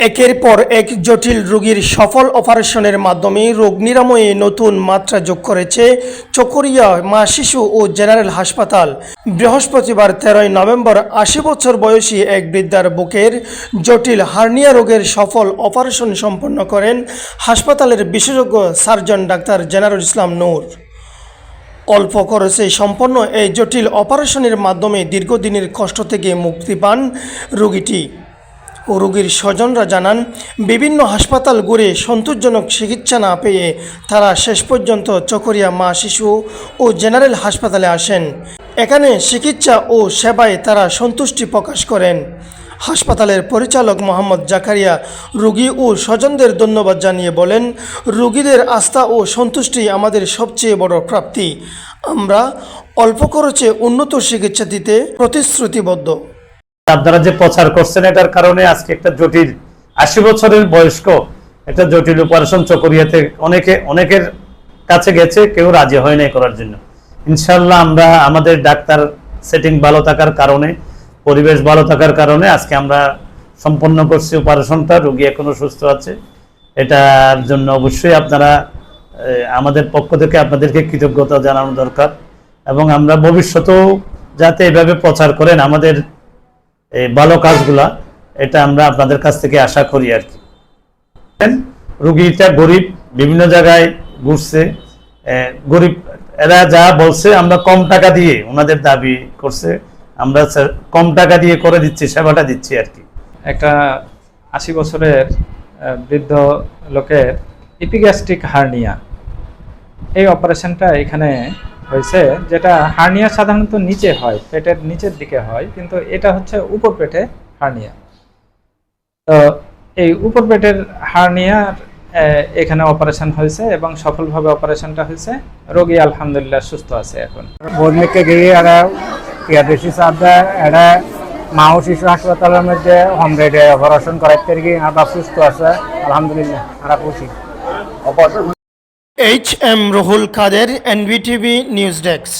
একের পর এক জটিল রোগীর সফল অপারেশনের মাধ্যমে রোগ নিরাময়ে নতুন মাত্রা যোগ করেছে চকরিয়া মা শিশু ও জেনারেল হাসপাতাল। বৃহস্পতিবার তেরোই নভেম্বর আশি বছর বয়সী এক বৃদ্ধার বুকের জটিল হার্নিয়া রোগের সফল অপারেশন সম্পন্ন করেন হাসপাতালের বিশেষজ্ঞ সার্জন ডাক্তার জেনারুল ইসলাম নূর। অল্প খরচে সম্পন্ন এই জটিল অপারেশনের মাধ্যমে দীর্ঘদিনের কষ্ট থেকে মুক্তি পান রোগীটি। ও রোগীর স্বজনরা জানান, বিভিন্ন হাসপাতাল ঘুরে সন্তোষজনক চিকিৎসা না পেয়ে তারা শেষ পর্যন্ত চকরিয়া মা শিশু ও জেনারেল হাসপাতালে আসেন। এখানে চিকিৎসা ও সেবায় তারা সন্তুষ্টি প্রকাশ করেন। হাসপাতালের পরিচালক মোহাম্মদ জাকারিয়া রোগী ও স্বজনদের ধন্যবাদ জানিয়ে বলেন, রোগীদের আস্থা ও সন্তুষ্টি আমাদের সবচেয়ে বড় প্রাপ্তি। আমরা অল্প খরচে উন্নত চিকিৎসা দিতে প্রতিশ্রুতিবদ্ধ। আপনারা যে প্রচার করছেন এটার কারণে আজকে একটা জটিল আশি বছরের বয়স্ক একটা জটিল অপারেশন চকরিয়াতে অনেকে, অনেকের কাছে গেছে, কেউ রাজি হয় নাই করার জন্য। ইনশাল্লাহ আমরা আমাদের ডাক্তার সেটিং ভালো থাকার কারণে, পরিবেশ ভালো থাকার কারণে আজকে আমরা সম্পন্ন করছি অপারেশনটা রুগী এখনও সুস্থ আছে। এটার জন্য অবশ্যই আপনারা আমাদের পক্ষ থেকে আপনাদেরকে কৃতজ্ঞতা জানানো দরকার। এবং আমরা ভবিষ্যতেও যাতে এভাবে প্রচার করেন, আমাদের এই ভালো কাজগুলা, এটা আমরা আপনাদের কাছ থেকে আশা করি আর কি। রুগীটা গরিব, বিভিন্ন জায়গায় ঘুরছে। গরিব, এরা যা বলছে, আমরা কম টাকা দিয়ে ওনাদের দাবি করছে। আমরা কম টাকা দিয়ে করে দিচ্ছি, সেবাটা দিচ্ছি আর কি। একটা আশি বছরের বৃদ্ধ লোকের ইপিগ্যাস্ট্রিক হার্নিয়া এই অপারেশনটা এখানে হয়েছে যেটা হার্নিয়া সাধারণত নিচে হয় পেটের নিচের দিকে হয় কিন্তু এটা হচ্ছে উপর পেটে হার্নিয়া। তো এই উপর পেটের হার্নিয়ার এখানে অপারেশন হয়েছে এবং সফলভাবে অপারেশনটা হয়েছে। রোগী আলহামদুলিল্লাহ সুস্থ আছে এখন। বোনকে গিয়ে এরা টিআরডিসি সাহায্যে এরা মা ও শিশু হাসপাতালের মধ্যে হোম রেডে অপারেশন করাইতে গিয়ে আর সুস্থ আছে আলহামদুলিল্লাহ আমরা খুশি। H M Ruhul Kader NBTV news desk